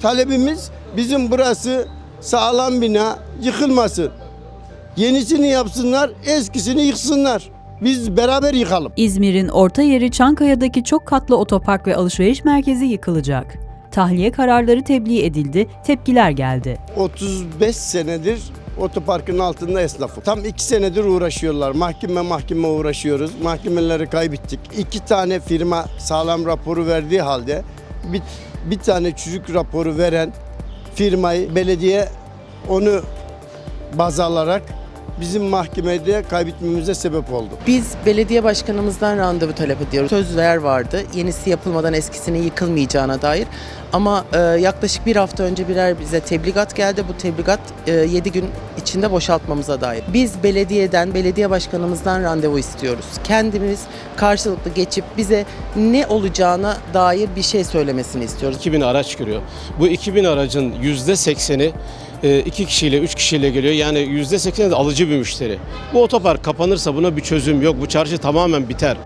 talebimiz bizim burası sağlam bina yıkılmasın. Yenisini yapsınlar, eskisini yıksınlar. Biz beraber yıkalım. İzmir'in orta yeri Çankaya'daki çok katlı otopark ve alışveriş merkezi yıkılacak. Tahliye kararları tebliğ edildi, tepkiler geldi. 35 senedir otoparkın altında esnafım. Tam iki senedir uğraşıyorlar. Mahkeme mahkeme uğraşıyoruz. Mahkemeleri kaybettik. İki tane firma sağlam raporu verdiği halde bir, bir tane çocuk raporu veren firmayı belediye onu baz alarak bizim mahkemede kaybetmemize sebep oldu. Biz belediye başkanımızdan randevu talep ediyoruz. Sözler vardı. Yenisi yapılmadan eskisinin yıkılmayacağına dair. Ama e, yaklaşık bir hafta önce birer bize tebligat geldi. Bu tebligat 7 gün içinde boşaltmamıza dair. Biz belediyeden, belediye başkanımızdan randevu istiyoruz. Kendimiz karşılıklı geçip bize ne olacağına dair bir şey söylemesini istiyoruz. 2000 araç giriyor. Bu 2000 aracın %80'i e, iki kişiyle, üç kişiyle geliyor. Yani %80'i de alıcı bir müşteri. Bu otopark kapanırsa buna bir çözüm yok. Bu çarşı tamamen biter.